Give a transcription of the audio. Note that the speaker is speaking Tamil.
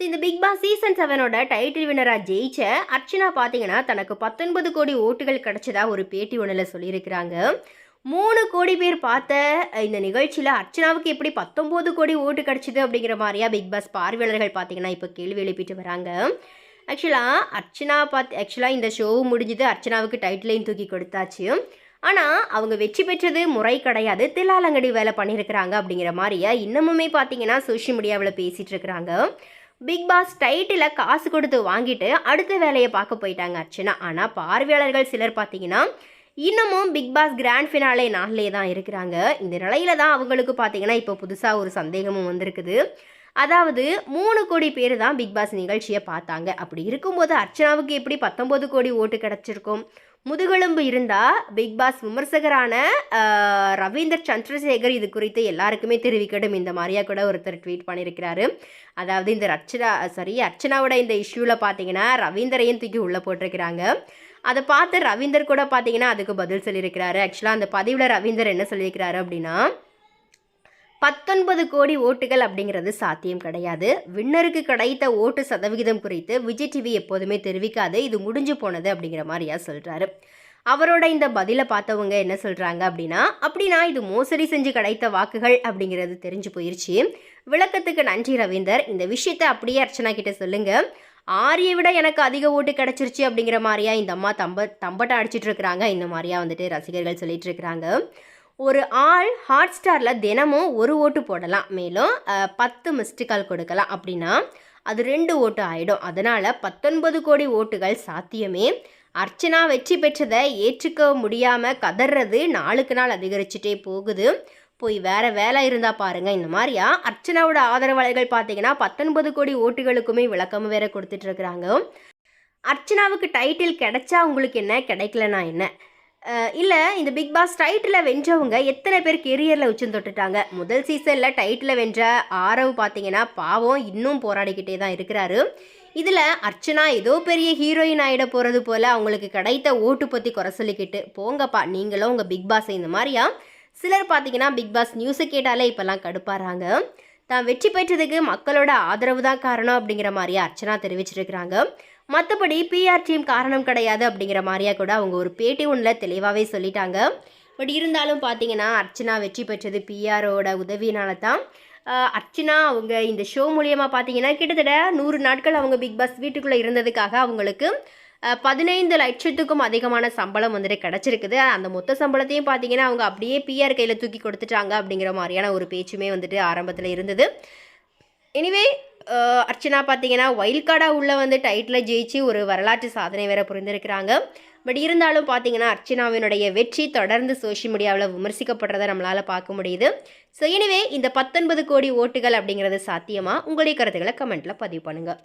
ஸோ இந்த பிக் பாஸ் சீசன் செவனோட டைட்டில் வினராக ஜெயிச்ச அர்ச்சனா பார்த்தீங்கன்னா தனக்கு பத்தொன்பது கோடி ஓட்டுகள் கிடச்சதா ஒரு பேட்டி ஒன்றில் சொல்லியிருக்கிறாங்க. மூணு கோடி பேர் பார்த்த இந்த நிகழ்ச்சியில் அர்ச்சனாவுக்கு எப்படி பத்தொம்போது கோடி ஓட்டு கிடச்சிது அப்படிங்கிற மாதிரியா பிக் பாஸ் பார்வையாளர்கள் பார்த்தீங்கன்னா இப்போ கேள்வி எழுப்பிட்டு வராங்க. ஆக்சுவலாக அர்ச்சனா பார்த்து ஆக்சுவலாக இந்த ஷோ முடிஞ்சது அர்ச்சனாவுக்கு டைட்டிலையும் தூக்கி கொடுத்தாச்சு. ஆனால் அவங்க வெற்றி பெற்றது முறை கிடையாது தில்லாலங்கடி வேலை பண்ணியிருக்கிறாங்க அப்படிங்கிற மாதிரியா இன்னமுமே பார்த்தீங்கன்னா சோஷியல் மீடியாவில் பேசிகிட்டு இருக்கிறாங்க. பிக் பாஸ் டைட்டில் காசு கொடுத்து வாங்கிட்டு அடுத்த வேலையை பார்க்க போயிட்டாங்க அர்ச்சனா. ஆனால் பார்வையாளர்கள் சிலர் பார்த்தீங்கன்னா இன்னமும் பிக் பாஸ் கிராண்ட் ஃபினாலே நாளிலே தான் இருக்கிறாங்க. இந்த நிலையில தான் அவங்களுக்கு பார்த்தீங்கன்னா இப்போ புதுசாக ஒரு சந்தேகமும் வந்திருக்குது. அதாவது மூணு கோடி பேர் தான் பிக் பாஸ் நிகழ்ச்சியை பார்த்தாங்க. அப்படி இருக்கும்போது அர்ச்சனாவுக்கு எப்படி பத்தொன்பது கோடி ஓட்டு கிடச்சிருக்கும்? முதுகெலும்பு இருந்தால் பிக் பாஸ் விமர்சகரான ரவீந்தர் சந்திரசேகர் இது குறித்து எல்லாருக்குமே தெரிவிக்கட்டும். இந்த மாதிரியாக கூட ஒருத்தர் ட்வீட் பண்ணியிருக்கிறாரு. அதாவது இந்த அர்ச்சனா சாரி அர்ச்சனாவோட இந்த இஷ்யூவில் பார்த்தீங்கன்னா ரவீந்தரையும் தூக்கி உள்ளே போட்டிருக்கிறாங்க. அதை பார்த்து ரவீந்தர் கூட பார்த்தீங்கன்னா அதுக்கு பதில் சொல்லியிருக்கிறாரு. ஆக்சுவலாக அந்த பதிவில் ரவீந்தர் என்ன சொல்லியிருக்கிறாரு அப்படின்னா பத்தொன்பது கோடி ஓட்டுகள் அப்படிங்கிறது சாத்தியம் கிடையாது. வின்னருக்கு கிடைத்த ஓட்டு சதவிகிதம் குறித்து விஜய் டிவி எப்போதுமே தெரிவிக்காது. இது முடிஞ்சு போனது அப்படிங்கிற மாதிரியா சொல்கிறாரு அவரோட இந்த பதிலை பார்த்தவங்க என்ன சொல்கிறாங்க அப்படின்னா அப்படின்னா இது மோசடி செஞ்சு கிடைத்த வாக்குகள் அப்படிங்கிறது தெரிஞ்சு போயிருச்சு. விளக்கத்துக்கு நன்றி ரவீந்தர். இந்த விஷயத்தை அப்படியே அர்ச்சனா கிட்ட சொல்லுங்கள் ஆரியை விட எனக்கு அதிக ஓட்டு கிடைச்சிருச்சு அப்படிங்கிற மாதிரியா இந்த அம்மா தம்ப தம்பட்டம் அடிச்சிட்டு இருக்கிறாங்க. இந்த மாதிரியா வந்துட்டு ரசிகர்கள் சொல்லிட்டு இருக்கிறாங்க. ஒரு ஆள் ஹாட் ஸ்டாரில் தினமும் ஒரு ஓட்டு போடலாம். மேலும் பத்து மிஸ்டு கால் கொடுக்கலாம் அப்படின்னா அது ரெண்டு ஓட்டு ஆகிடும் அதனால் பத்தொன்பது கோடி ஓட்டுகள் சாத்தியமே. அர்ச்சனா வெற்றி பெற்றதை ஏற்றுக்க முடியாமல் கதறது நாளுக்கு நாள் அதிகரிச்சுட்டே போகுது. போய் வேற வேலை இருந்தால் பாருங்கள் இந்த மாதிரியா அர்ச்சனாவோட ஆதரவாளர்கள் பார்த்தீங்கன்னா பத்தொன்பது கோடி ஓட்டுகளுக்குமே விளக்கம் வேற கொடுத்துட்ருக்குறாங்க அர்ச்சனாவுக்கு டைட்டில் கிடைச்சா உங்களுக்கு என்ன? கிடைக்கலனா என்ன? இல்லை இந்த பிக் பாஸ் டைட்டில் வென்றவங்க எத்தனை பேர் கெரியரில் உச்சம் தொட்டுட்டாங்க? முதல் சீசனில் டைட்டில் வென்ற ஆரவ் பார்த்தீங்கன்னா பாவம் இன்னும் போராடிக்கிட்டே தான் இருக்கிறாரு. இதில் அர்ச்சனா ஏதோ பெரிய ஹீரோயின் ஆகிட போகிறது போல் அவங்களுக்கு கிடைத்த ஓட்டு பற்றி குறை சொல்லிக்கிட்டு போங்கப்பா நீங்களும் உங்கள் பிக் பாஸ் இந்த மாதிரியா? சிலர் பார்த்தீங்கன்னா பிக் பாஸ் நியூஸை கேட்டாலே இப்போல்லாம் கடுப்பாறாங்க. தான் வெற்றி பெற்றதுக்கு மக்களோட ஆதரவு தான் காரணம் அப்படிங்கிற மாதிரியா அர்ச்சனா தெரிவிச்சிருக்கிறாங்க. மற்றபடி பிஆர் டீம் காரணம் கிடையாது அப்படிங்கிற மாதிரியா கூட அவங்க ஒரு பேட்டி ஒன்றில் தெளிவாகவே சொல்லிட்டாங்க. பட் இருந்தாலும் பார்த்தீங்கன்னா அர்ச்சனா வெற்றி பெற்றது பிஆரோட உதவியினால தான் அர்ச்சனா அவங்க இந்த ஷோ மூலியமாக பார்த்தீங்கன்னா கிட்டத்தட்ட நூறு நாட்கள் அவங்க பிக் பாஸ் வீட்டுக்குள்ளே இருந்ததுக்காக அவங்களுக்கு பதினைந்து லட்சத்துக்கும் அதிகமான சம்பளம் வந்துட்டு கிடச்சிருக்குது. அந்த மொத்த சம்பளத்தையும் பார்த்தீங்கன்னா அவங்க அப்படியே பிஆர் கையில் தூக்கி கொடுத்துட்டாங்க அப்படிங்கிற மாதிரியான ஒரு பேச்சுமே வந்துட்டு ஆரம்பத்தில் இருந்தது. எனிவே அர்ச்சனா பார்த்தீங்கன்னா வைல்ட் கார்டாக உள்ள வந்து டைட்டில் ஜெயிச்சு ஒரு வரலாற்று சாதனை வேற புரிந்திருக்கிறாங்க. பட் இருந்தாலும் பார்த்தீங்கன்னா அர்ச்சனாவினுடைய வெற்றி தொடர்ந்து சோஷியல் மீடியாவில் விமர்சிக்கப்படுறதை நம்மளால் பார்க்க முடியுது. ஸோ எனிவே இந்த பத்தொன்பது கோடி ஓட்டுகள் அப்படிங்கிறது சாத்தியமாக உங்களுடைய கருத்துக்களை கமெண்ட்டில் பதிவு பண்ணுங்கள்